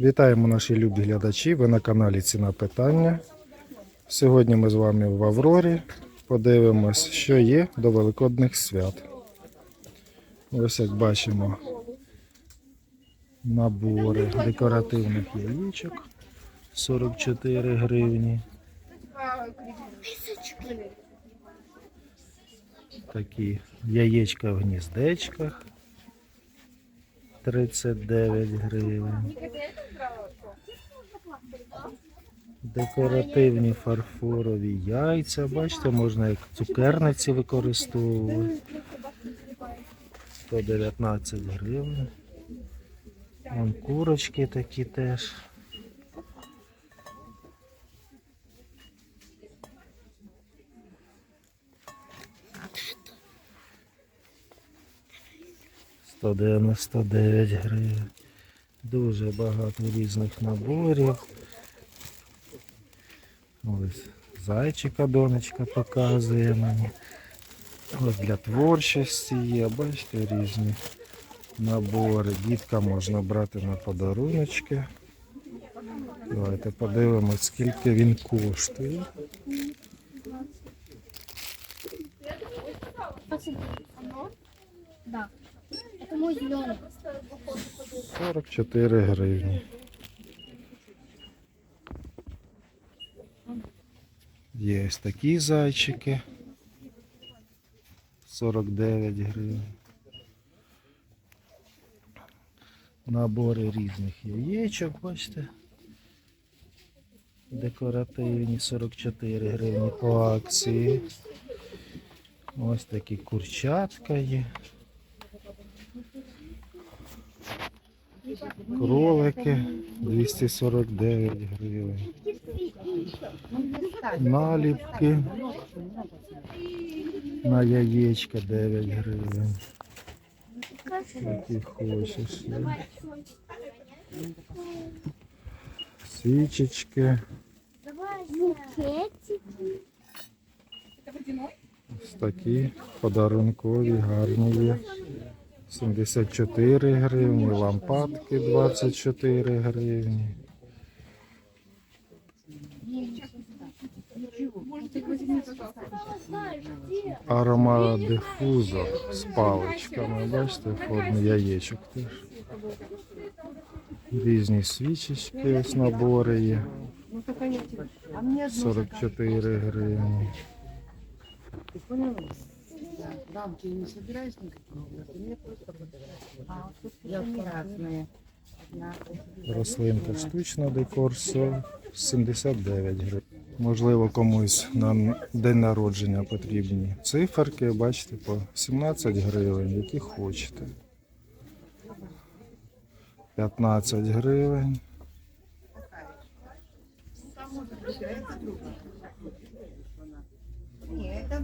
Вітаємо наші любі глядачі. Ви на каналі Ціна Питання. Сьогодні ми з вами в Аврорі. Подивимось, що є до Великодних свят. Ось як бачимо набори декоративних яєчок 44 гривні. Такі яєчка в гніздечках 39 гривень. Декоративні фарфорові яйця. Бачите, можна як цукерниці використовувати. 119 гривень. Вон курочки такі теж. Сто дев'яносто дев'ять гривень. Дуже багато різних наборів. Ось зайчика донечка показує мені. Ось для творчості є, бачите, різні набори. Дітка можна брати на подаруночки. Давайте подивимось, скільки він коштує. Да. Это мой 44 гривні. Є ось такі зайчики. 49 гривень. Набори різних яєчок, бачите. Декоративні 44 гривні по акції. Ось такі курчатка є. Кролики 249 гривень. Наліпки на яєчка 9 гривень. Які хочеш. Свічечки. Ось такі подарункові, гарні є. 74 гривні, лампадки 24 гривні. Аромадифузор з паличками. Бачите, формі яєчок теж. Різні свічечки, ось набори є. 44 гривні. Рамки я не собираюсь никакого. Ты мне просто. Я аккуратная. Одна. Рослинка штучна декор 79 гривень. Можливо, комусь на день народження потрібні циферки, бачите, по 17 гривень, які хочете. 15 гривень.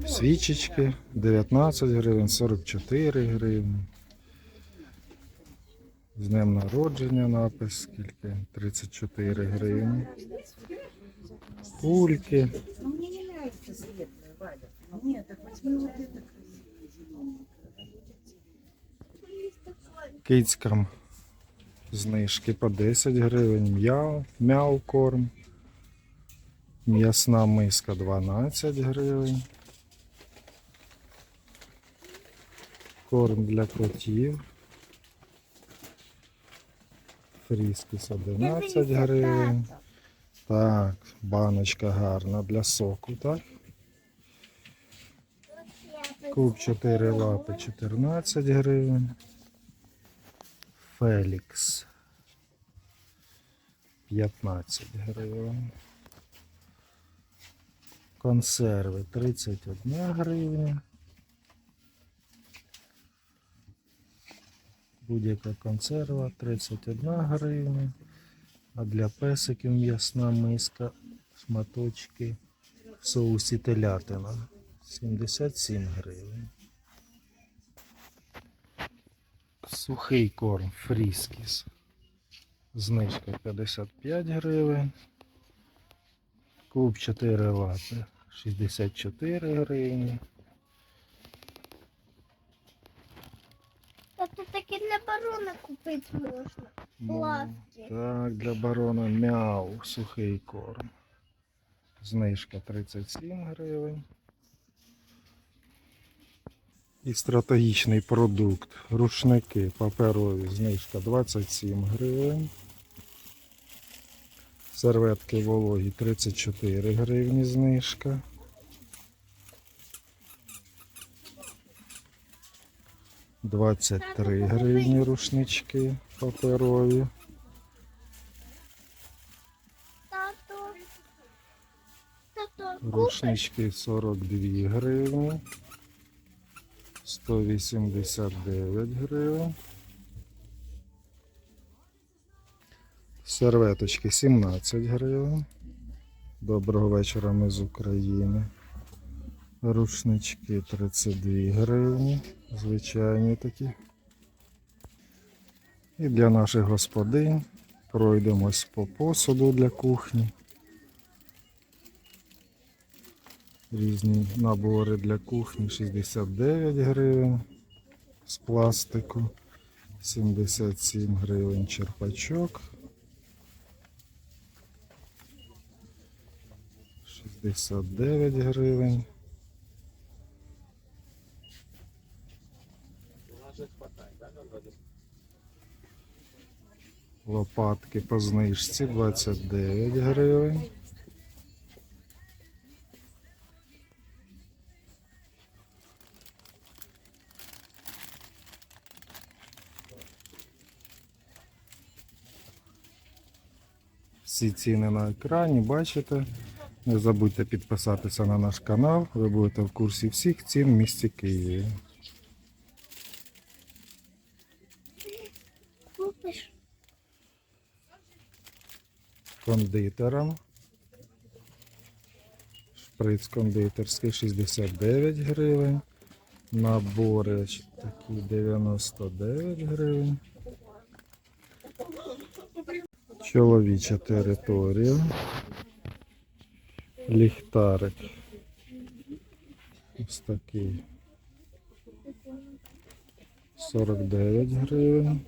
Свічечки 19 гривень, 44 гривні. З днем народження напис, скільки? 34 гривні. Кульки. Кицькам знижки по 10 гривень. М'яу, мяу корм. М'ясна миска 12 гривень. Корм для котів. Фріскіс 11 гривень. Так, баночка гарна для соку, так? Куб 4 лапи 14 гривень. Фелікс 15 гривень. Консерви 31 гривня. Будь-яка консерва 31 гривня. А для песиків м'ясна миска, шматочки в соусі телятина 77 гривень. Сухий корм фріскіс. Знижка 55 гривень. Куб 4 лапи 64 гривні. Тобто такі для барона купити можна. Ну, Лавки. Так, для барона мяу, сухий корм. Знижка 37 гривень. І стратегічний продукт. Рушники паперові, знижка 27 гривень. Серветки вологі 34 гривні знижка. Двадцять три гривні рушнички паперові. Рушнички 42 гривні. 189 гривень. Серветочки 17 гривень. Доброго вечора ми з України. Рушнички 32 гривні. Звичайні такі. І для наших господинь пройдемось по посуду для кухні. Різні набори для кухні 69 гривень з пластику, 77 гривень черпачок, 69 гривень. Лопатки по знижці 29 гривень. Всі ціни на екрані, бачите. Не забудьте підписатися на наш канал, ви будете в курсі всіх цін в місті Києві. Купиш? Кондитерам. Шприц кондитерський 69 гривень. Набори такі 99 гривень. Чоловіча територія. Ліхтарик. Ось такий. 49 гривень.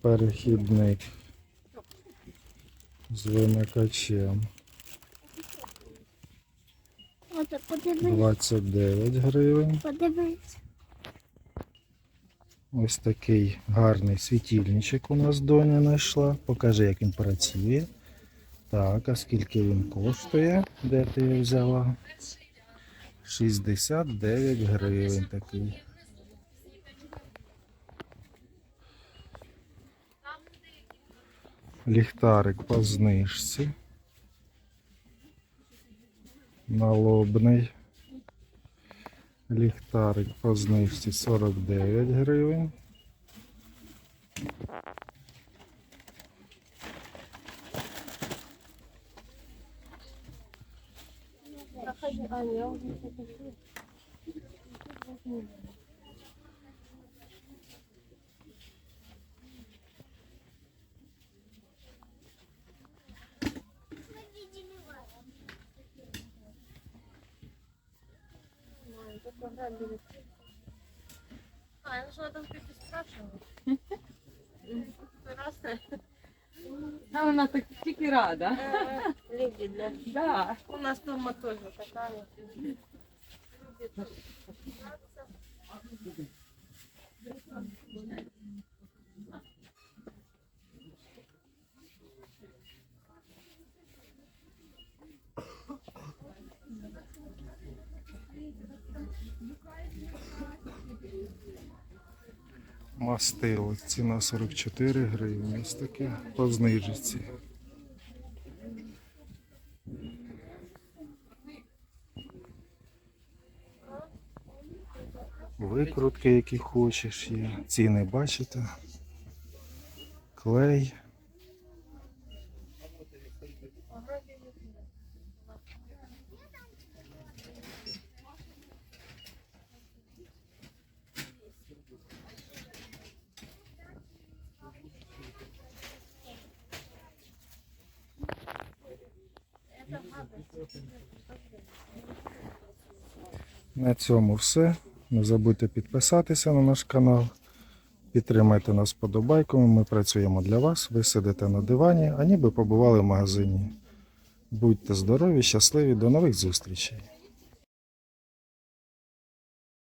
Перехідник з вимикачем 29 гривень. подивись. Ось такий гарний світильничок у нас доня знайшла. Покажи, як він працює. Так, а скільки він коштує? Де ти його взяла? 69 гривень такий. Ліхтарик по знижці. Налобний. Ліхтарик по знижці 49 гривень. А, ну что там ты спрашивала? А вона так тільки рада. Люди, да. Да. У нас дома тоже такая. Мастило. Ціна 44 гривні. Ось таке по знижці. Викрутки, які хочеш, є. Ціни бачите. Клей. На цьому все. Не забудьте підписатися на наш канал. Підтримайте нас подобайками, ми працюємо для вас. Ви сидите на дивані, а ніби побували в магазині. Будьте здорові, щасливі, до нових зустрічей!